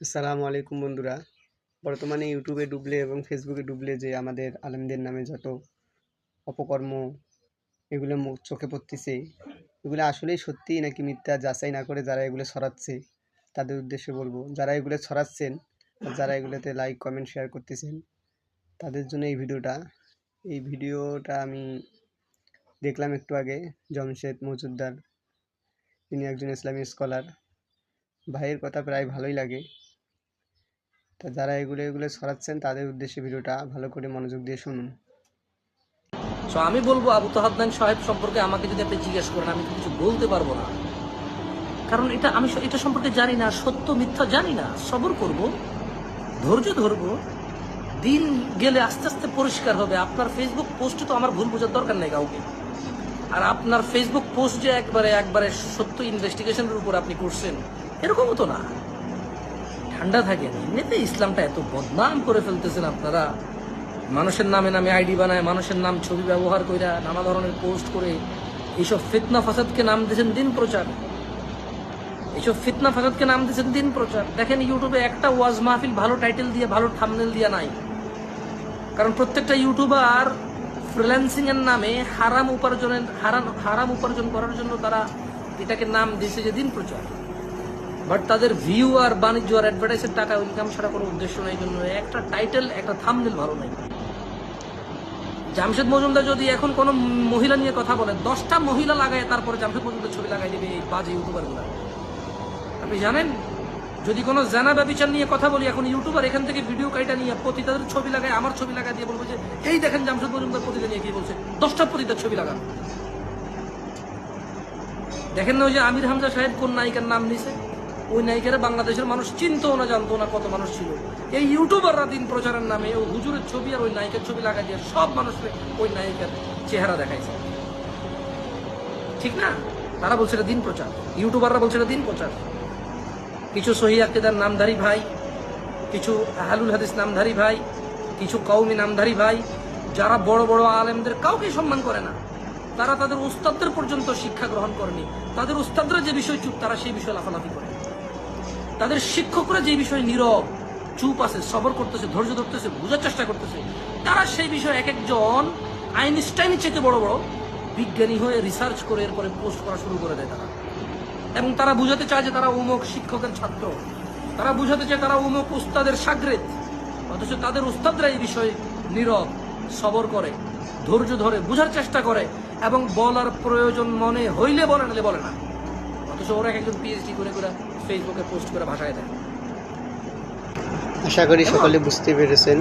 আসসালামু আলাইকুম বন্ধুরা। বর্তমানে ইউটিউবে ডুবলে এবং ফেসবুকে ডুবলে যে আমাদের আলেমদের নামে যত অপকর্ম এগুলো চোখে পড়তেছে, এগুলো আসলেই সত্যি নাকি মিথ্যা যাচাই না করে যারা এগুলো ছড়াচ্ছে, তাদের উদ্দেশ্যে বলব। যারা এগুলো ছড়াচ্ছেন আর যারা এগুলোতে লাইক কমেন্ট শেয়ার করতেছেন, তাদের জন্য এই ভিডিওটা। এই ভিডিওটা আমি দেখলাম একটু আগে জমশেদ মজুদ্দার তিনি একজন ইসলামী স্কলার ভাইয়ের কথা প্রায় ভালোই লাগে। তা যারা এগুলো এগুলো ছড়াচ্ছেন, তাদের উদ্দেশ্যে ভিডিওটা ভালো করে মনোযোগ দিয়ে শুনুন। সো আমি বলব আবু তাহাদ্দান সাহেব সম্পর্কে আমাকে যদি আপনি জিজ্ঞেস করেন, আমি কিছু বলতে পারব না। কারণ এটা, আমি এটা সম্পর্কে জানি না, সত্য, মিথ্যা জানি না, সবর করব, ধৈর্য ধরব। দিন গেলে আস্তে আস্তে পরিষ্কার হবে। আপনার ফেসবুক পোস্টে তো আমার ভুল বোঝার দরকার নেই কাউকে। আর আপনার ফেসবুক পোস্ট যে একবারে একবারে সত্য ইনভেস্টিগেশনের উপর আপনি করছেন, এরকমও তো না। ঠান্ডা থাকেন এমনিতে ইসলামটা এত বদনাম করে ফেলতেছেন আপনারা। মানুষের নামে নামে আইডি বানায়, মানুষের নাম ছবি ব্যবহার কইরা নানা ধরনের পোস্ট করে। এইসব ফিতনা ফাসাদকে নাম দিয়েছেন দিন প্রচার। এইসব ফিতনা ফাসাদকে নাম দিয়েছেন দিন প্রচার। দেখেন ইউটিউবে একটা ওয়াজ মাহফিল ভালো টাইটেল দিয়ে, ভালো থামনেল দিয়ে নাই। কারণ প্রত্যেকটা ইউটিউবার ফ্রিল্যান্সিং এর নামে হারাম উপার্জনের, হারাম হারাম উপার্জন করার জন্য তারা এটাকে নাম দিয়েছে যে দিন প্রচার। বাট তাদের ভিউ আর বাণিজ্য আর অ্যাডভার্টাইজের টাকা ইনকাম ছাড়া কোনো উদ্দেশ্য নেই জন্য একটা টাইটেল একটা থামনেল ভালো নাই। জামশেদ মজুমদার যদি এখন কোনো মহিলা নিয়ে কথা বলে, দশটা মহিলা লাগায়, তারপরে জামশেদ মজুমদার ছবি লাগাই দেবে এই বাজে ইউটিউবারগুলো আপনি জানেন? যদি কোনো জানা ব্যবচার নিয়ে কথা বলি, এখন ইউটিউবার এখান থেকে ভিডিও কাইটা নিয়ে পতিতাদের ছবি লাগায়, আমার ছবি লাগাই দিয়ে বলব যে, এই দেখেন জামশেদ মজুমদার পতিতা নিয়ে কি বলছে। দশটা পতিতার ছবি লাগান। দেখেন না ওই যে আমির হামজা সাহেব কোন নায়িকার নাম নিছে? ওই নায়িকারা বাংলাদেশের মানুষ চিনতো না, জানতো না কত মানুষ ছিল। এই ইউটিউবাররা দিন প্রচারের নামে ওই হুজুরের ছবি আর ওই নায়িকার ছবি লাগাই দিয়ে সব মানুষকে ওই নায়িকার চেহারা দেখাইছে। ঠিক না? তারা বলছে এটা দিন প্রচার। ইউটিউবাররা বলছে এটা দিন প্রচার। কিছু সহি আকিদার নামধারী ভাই, কিছু আহলুল হাদিস নামধারী ভাই, কিছু কৌমি নামধারী ভাই, যারা বড় বড় আলেমদের কাউকে সম্মান করে না। তারা তাদের উস্তাদদের পর্যন্ত শিক্ষা গ্রহণ করেনি। তাদের উস্তাদরা যে বিষয় চুপ, তারা সেই বিষয়ে লাফালাফি করে। তাদের শিক্ষকরা যে বিষয়ে নীরব, চুপ আছে, সবর করতেছে, ধৈর্য ধরতেছে, বোঝার চেষ্টা করতেছে, তারা সেই বিষয়ে এক একজন আইনস্টাইনের চেয়ে বড় বড় বিজ্ঞানী হয়ে রিসার্চ করে এরপরে পোস্ট করা শুরু করে দেয় তারা। এবং তারা বুঝাতে চায় যে তারা অমুক শিক্ষকের ছাত্র, তারা বুঝাতে চায় তারা অমুক উস্তাদের সাগরেদ, অথচ তাদের উস্তাদরা এই বিষয়ে নীরব, সবর করে, ধৈর্য ধরে, বোঝার চেষ্টা করে, এবং বলার প্রয়োজন মনে হইলে বলে নালে বলে না। অথচ ওরা এক একজন পিএইচডি করে করে ফেসবুকে পোস্ট করে ভাষায় দেয়। আশা করি সকলে বুঝতে পেরেছেন।